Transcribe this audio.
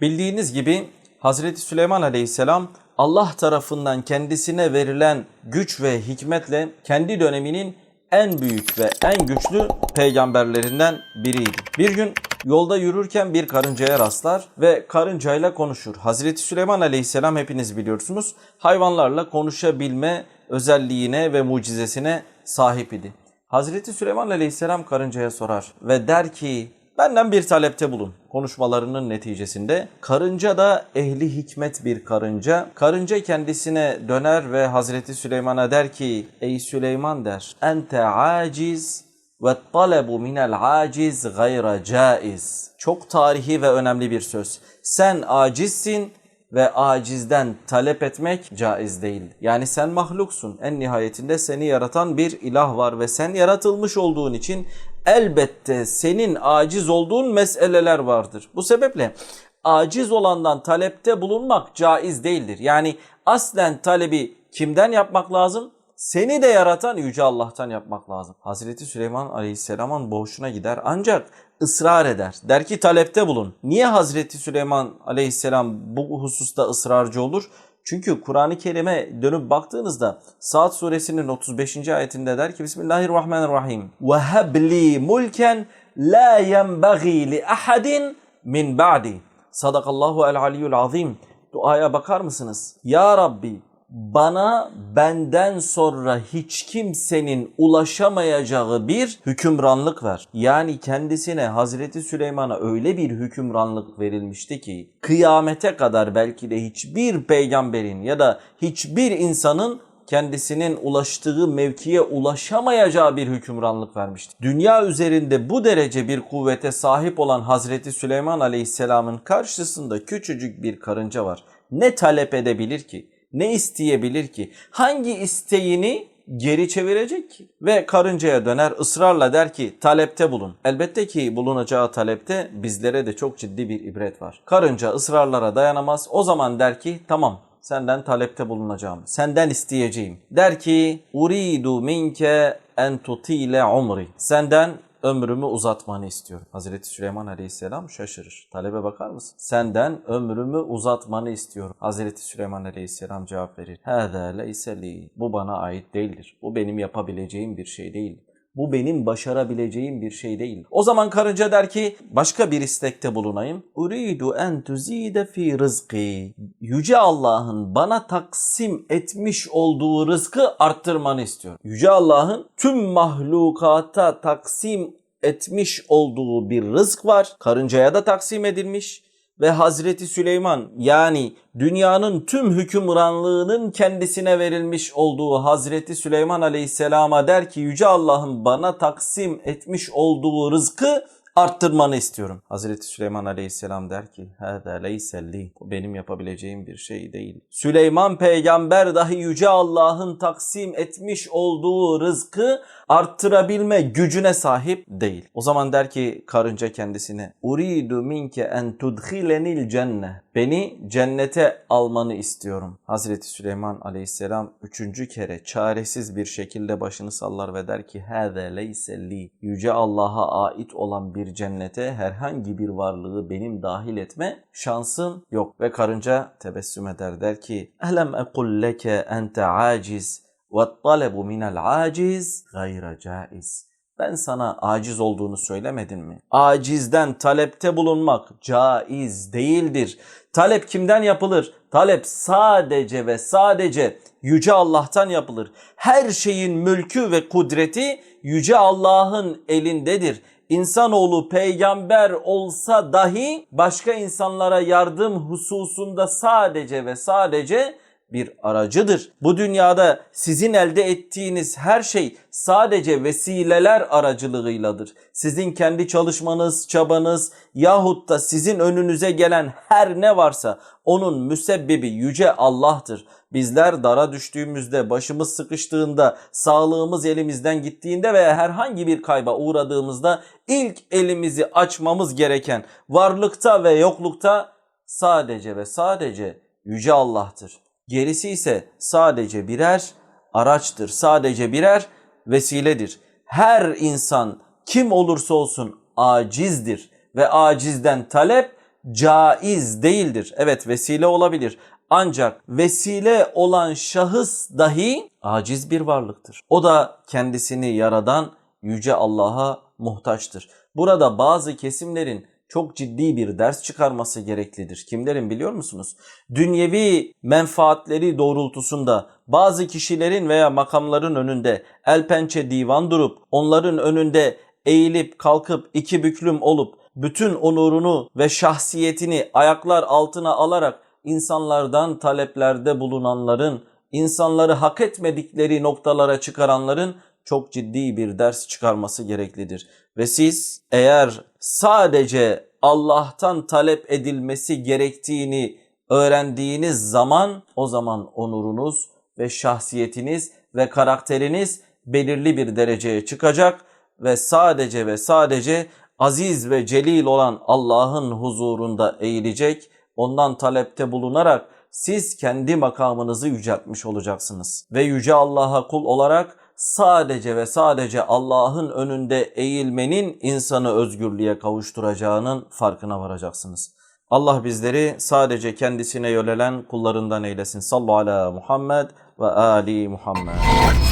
Bildiğiniz gibi Hazreti Süleyman Aleyhisselam Allah tarafından kendisine verilen güç ve hikmetle kendi döneminin en büyük ve en güçlü peygamberlerinden biriydi. Bir gün yolda yürürken bir karıncaya rastlar ve karıncayla konuşur. Hazreti Süleyman Aleyhisselam hepiniz biliyorsunuz hayvanlarla konuşabilme özelliğine ve mucizesine sahip idi. Hazreti Süleyman Aleyhisselam karıncaya sorar ve der ki benden bir talepte bulun. Konuşmalarının neticesinde karınca da ehli hikmet bir karınca. Karınca kendisine döner ve Hazreti Süleyman'a der ki ey Süleyman der ente aciz ve talebu minel aciz gayra caiz. Çok tarihi ve önemli bir söz. Sen acizsin ve acizden talep etmek caiz değil. Yani sen mahluksun. En nihayetinde seni yaratan bir ilah var ve sen yaratılmış olduğun için elbette senin aciz olduğun meseleler vardır. Bu sebeple aciz olandan talepte bulunmak caiz değildir. Yani aslen talebi kimden yapmak lazım? Seni de yaratan Yüce Allah'tan yapmak lazım. Hazreti Süleyman Aleyhisselam'ın boğuşuna gider ancak ısrar eder. Der ki talepte bulun. Niye Hazreti Süleyman Aleyhisselam bu hususta ısrarcı olur? Çünkü Kur'an-ı Kerim'e dönüp baktığınızda Saat suresinin 35. ayetinde der ki Bismillahirrahmanirrahim. Ve hebli mulken la yenbaghi li ahadin min ba'di. Sadakallahu el aliyyul azim. Duaya bakar mısınız? Ya Rabbi bana benden sonra hiç kimsenin ulaşamayacağı bir hükümranlık ver. Yani kendisine Hazreti Süleyman'a öyle bir hükümranlık verilmişti ki kıyamete kadar belki de hiçbir peygamberin ya da hiçbir insanın kendisinin ulaştığı mevkiye ulaşamayacağı bir hükümranlık vermişti. Dünya üzerinde bu derece bir kuvvete sahip olan Hazreti Süleyman Aleyhisselam'ın karşısında küçücük bir karınca var. Ne talep edebilir ki? Ne isteyebilir ki? Hangi isteğini geri çevirecek ki? Ve karıncaya döner ısrarla der ki talepte bulun. Elbette ki bulunacağı talepte bizlere de çok ciddi bir ibret var. Karınca ısrarlara dayanamaz. O zaman der ki tamam senden talepte bulunacağım. Senden isteyeceğim. Der ki uridu minke en tutile umri. Senden ömrümü uzatmanı istiyorum. Hazreti Süleyman Aleyhisselam şaşırır. Talebe bakar mısın? Senden ömrümü uzatmanı istiyorum. Hazreti Süleyman Aleyhisselam cevap verir. Hâzâ leyse. Bu bana ait değildir. Bu benim yapabileceğim bir şey değil. Bu benim başarabileceğim bir şey değil. O zaman karınca der ki başka bir istekte bulunayım. Uridu en tuzide fi rızkı. Yüce Allah'ın bana taksim etmiş olduğu rızkı arttırmanı istiyorum. Yüce Allah'ın tüm mahlukata taksim etmiş olduğu bir rızk var. Karıncaya da taksim edilmiş ve Hazreti Süleyman yani dünyanın tüm hükümranlığının kendisine verilmiş olduğu Hazreti Süleyman Aleyhisselam'a der ki Yüce Allah'ın bana taksim etmiş olduğu rızkı arttırmanı istiyorum. Hazreti Süleyman Aleyhisselam der ki Hâzâ leyselli. Bu benim yapabileceğim bir şey değil. Süleyman peygamber dahi Yüce Allah'ın taksim etmiş olduğu rızkı arttırabilme gücüne sahip değil. O zaman der ki karınca kendisine Uridu minke en tudhilenil cenne. Beni cennete almanı istiyorum. Hazreti Süleyman Aleyhisselam üçüncü kere çaresiz bir şekilde başını sallar ve der ki Hâzâ leyselli. Yüce Allah'a ait olan bir cennete herhangi bir varlığı benim dahil etme şansım yok. Ve karınca tebessüm eder der ki Elem ekul leke ente aciz ve talebu minel aciz gayra caiz. Ben sana aciz olduğunu söylemedim mi? Acizden talepte bulunmak caiz değildir. Talep kimden yapılır? Talep sadece ve sadece Yüce Allah'tan yapılır. Her şeyin mülkü ve kudreti Yüce Allah'ın elindedir. İnsanoğlu peygamber olsa dahi başka insanlara yardım hususunda sadece ve sadece bir aracıdır. Bu dünyada sizin elde ettiğiniz her şey sadece vesileler aracılığıyladır. Sizin kendi çalışmanız, çabanız yahut da sizin önünüze gelen her ne varsa onun müsebbibi yüce Allah'tır. Bizler dara düştüğümüzde, başımız sıkıştığında, sağlığımız elimizden gittiğinde veya herhangi bir kayba uğradığımızda ilk elimizi açmamız gereken varlıkta ve yoklukta sadece ve sadece yüce Allah'tır. Gerisi ise sadece birer araçtır. Sadece birer vesiledir. Her insan kim olursa olsun acizdir ve acizden talep caiz değildir. Evet vesile olabilir. Ancak vesile olan şahıs dahi aciz bir varlıktır. O da kendisini yaradan yüce Allah'a muhtaçtır. Burada bazı kesimlerin çok ciddi bir ders çıkarması gereklidir. Kimlerin biliyor musunuz? Dünyevi menfaatleri doğrultusunda bazı kişilerin veya makamların önünde el pençe divan durup onların önünde eğilip kalkıp iki büklüm olup bütün onurunu ve şahsiyetini ayaklar altına alarak insanlardan taleplerde bulunanların, insanları hak etmedikleri noktalara çıkaranların çok ciddi bir ders çıkarması gereklidir. Ve siz eğer sadece Allah'tan talep edilmesi gerektiğini öğrendiğiniz zaman o zaman onurunuz ve şahsiyetiniz ve karakteriniz belirli bir dereceye çıkacak ve sadece ve sadece aziz ve celil olan Allah'ın huzurunda eğilecek, ondan talepte bulunarak siz kendi makamınızı yüceltmiş olacaksınız. Ve yüce Allah'a kul olarak sadece ve sadece Allah'ın önünde eğilmenin insanı özgürlüğe kavuşturacağının farkına varacaksınız. Allah bizleri sadece kendisine yönelen kullarından eylesin. Sallu ala Muhammed ve ali Muhammed.